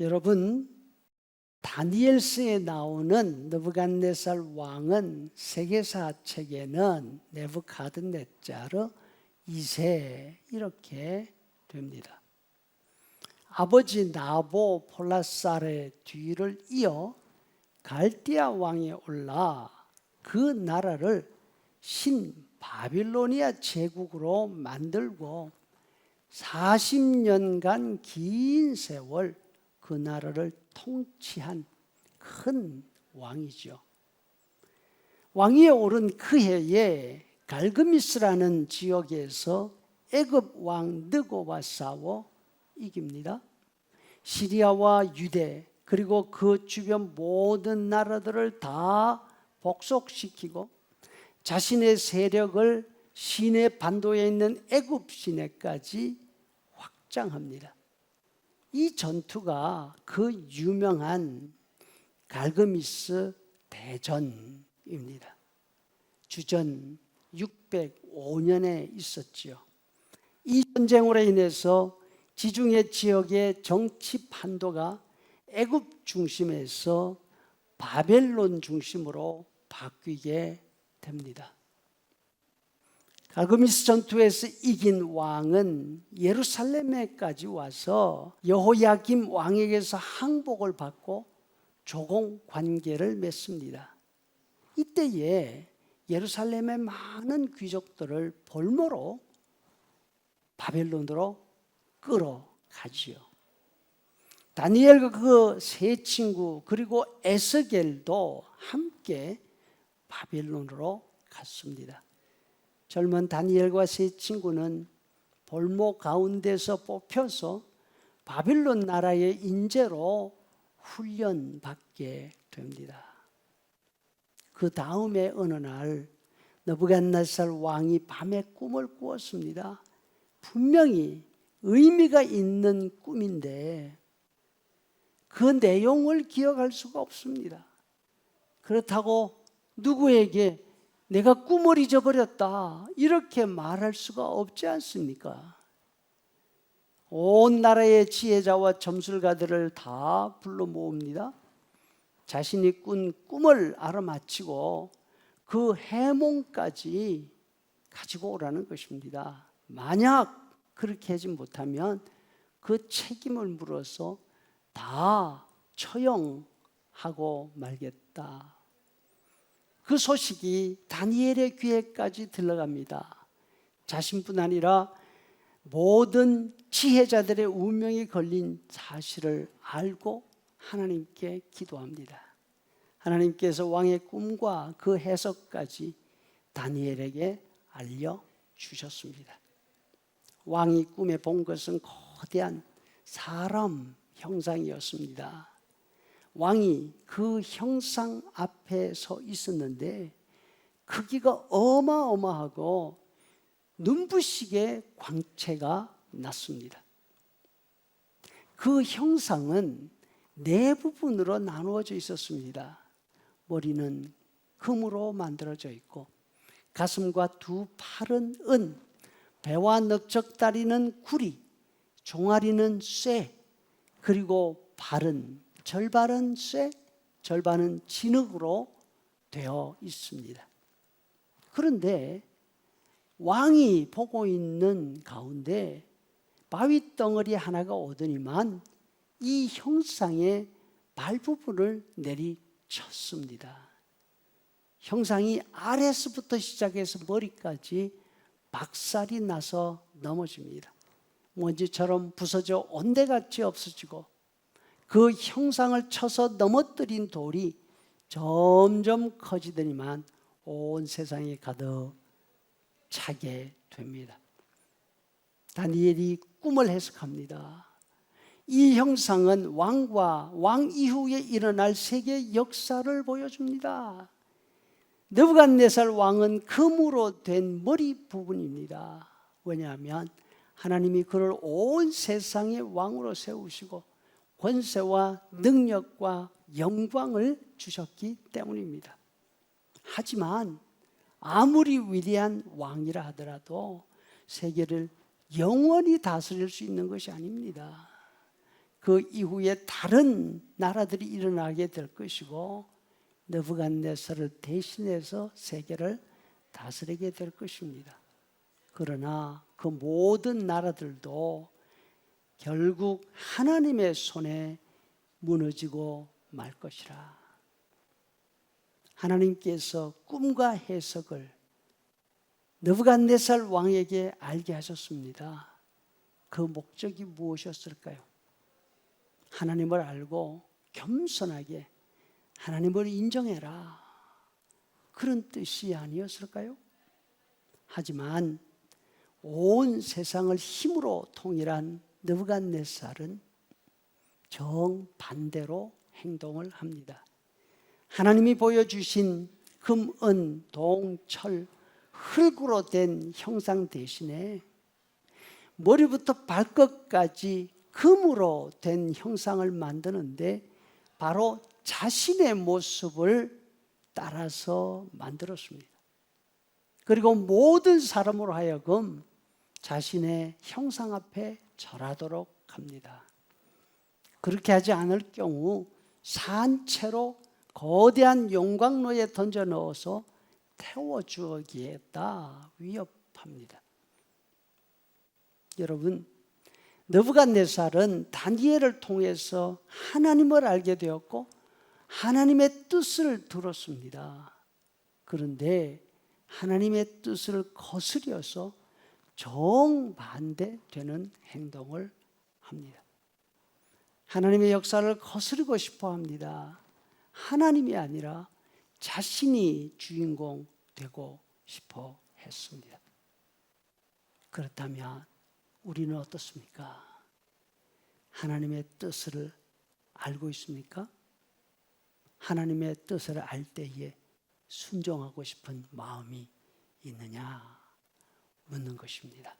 여러분 다니엘서에 나오는 느부갓네살 왕은 세계사 책에는 네부카드네자르 2세 이렇게 됩니다. 아버지 나보 폴라살의 뒤를 이어 갈디아 왕이 올라 그 나라를 신 바빌로니아 제국으로 만들고 40년간 긴 세월 그 나라를 통치한 큰 왕이죠. 왕위에 오른 그 해에 갈그미스라는 지역에서 애굽 왕 느고와 싸워 이깁니다. 시리아와 유대 그리고 그 주변 모든 나라들을 다 복속시키고 자신의 세력을 시내 반도에 있는 애굽 시내까지 확장합니다. 이 전투가 그 유명한 갈그미스 대전입니다. 주전 605년에 있었지요. 이 전쟁으로 인해서 지중해 지역의 정치 판도가 애굽 중심에서 바벨론 중심으로 바뀌게 됩니다. 갈그미스 전투에서 이긴 왕은 예루살렘에까지 와서 여호야김 왕에게서 항복을 받고 조공 관계를 맺습니다. 이때에 예루살렘의 많은 귀족들을 볼모로 바벨론으로 끌어가지요. 다니엘과 그 세 친구 그리고 에스겔도 함께 바벨론으로 갔습니다. 젊은 다니엘과 세 친구는 볼모 가운데서 뽑혀서 바빌론 나라의 인재로 훈련받게 됩니다. 그 다음에 어느 날 너부갓네살 왕이 밤에 꿈을 꾸었습니다. 분명히 의미가 있는 꿈인데 그 내용을 기억할 수가 없습니다. 그렇다고 누구에게 내가 꿈을 잊어버렸다. 이렇게 말할 수가 없지 않습니까? 온 나라의 지혜자와 점술가들을 다 불러 모읍니다. 자신이 꾼 꿈을 알아맞히고 그 해몽까지 가지고 오라는 것입니다. 만약 그렇게 하지 못하면 그 책임을 물어서 다 처형하고 말겠다. 그 소식이 다니엘의 귀에까지 들러갑니다. 자신뿐 아니라 모든 지혜자들의 운명이 걸린 사실을 알고 하나님께 기도합니다. 하나님께서 왕의 꿈과 그 해석까지 다니엘에게 알려 주셨습니다. 왕이 꿈에 본 것은 거대한 사람 형상이었습니다. 왕이 그 형상 앞에 서 있었는데 크기가 어마어마하고 눈부시게 광채가 났습니다. 그 형상은 네 부분으로 나누어져 있었습니다. 머리는 금으로 만들어져 있고 가슴과 두 팔은 은, 배와 넓적다리는 구리, 종아리는 쇠, 그리고 발은 절반은 쇠, 절반은 진흙으로 되어 있습니다. 그런데 왕이 보고 있는 가운데 바위 덩어리 하나가 오더니만 이 형상의 발 부분을 내리쳤습니다. 형상이 아래서부터 시작해서 머리까지 박살이 나서 넘어집니다. 먼지처럼 부서져 온데같이 없어지고 그 형상을 쳐서 넘어뜨린 돌이 점점 커지더니만 온 세상에 가득 차게 됩니다. 다니엘이 꿈을 해석합니다. 이 형상은 왕과 왕 이후에 일어날 세계 역사를 보여줍니다. 느부갓네살 왕은 금으로 된 머리 부분입니다. 왜냐하면 하나님이 그를 온 세상의 왕으로 세우시고 권세와 능력과 영광을 주셨기 때문입니다. 하지만 아무리 위대한 왕이라 하더라도 세계를 영원히 다스릴 수 있는 것이 아닙니다. 그 이후에 다른 나라들이 일어나게 될 것이고 느부갓네살을 대신해서 세계를 다스리게 될 것입니다. 그러나 그 모든 나라들도 결국 하나님의 손에 무너지고 말 것이라. 하나님께서 꿈과 해석을 느부갓네살 왕에게 알게 하셨습니다. 그 목적이 무엇이었을까요? 하나님을 알고 겸손하게 하나님을 인정해라. 그런 뜻이 아니었을까요? 하지만 온 세상을 힘으로 통일한 느부갓네살은 정반대로 행동을 합니다. 하나님이 보여주신 금, 은, 동, 철, 흙으로 된 형상 대신에 머리부터 발끝까지 금으로 된 형상을 만드는데 바로 자신의 모습을 따라서 만들었습니다. 그리고 모든 사람으로 하여금 자신의 형상 앞에 절하도록 합니다. 그렇게 하지 않을 경우 산채로 거대한 용광로에 던져 넣어서 태워 주기에다 위협합니다. 여러분, 느부갓네살은 다니엘을 통해서 하나님을 알게 되었고 하나님의 뜻을 들었습니다. 그런데 하나님의 뜻을 거스려서 정반대되는 행동을 합니다. 하나님의 역사를 거스르고 싶어 합니다. 하나님이 아니라 자신이 주인공 되고 싶어 했습니다. 그렇다면 우리는 어떻습니까? 하나님의 뜻을 알고 있습니까? 하나님의 뜻을 알 때에 순종하고 싶은 마음이 있느냐 묻는 것입니다.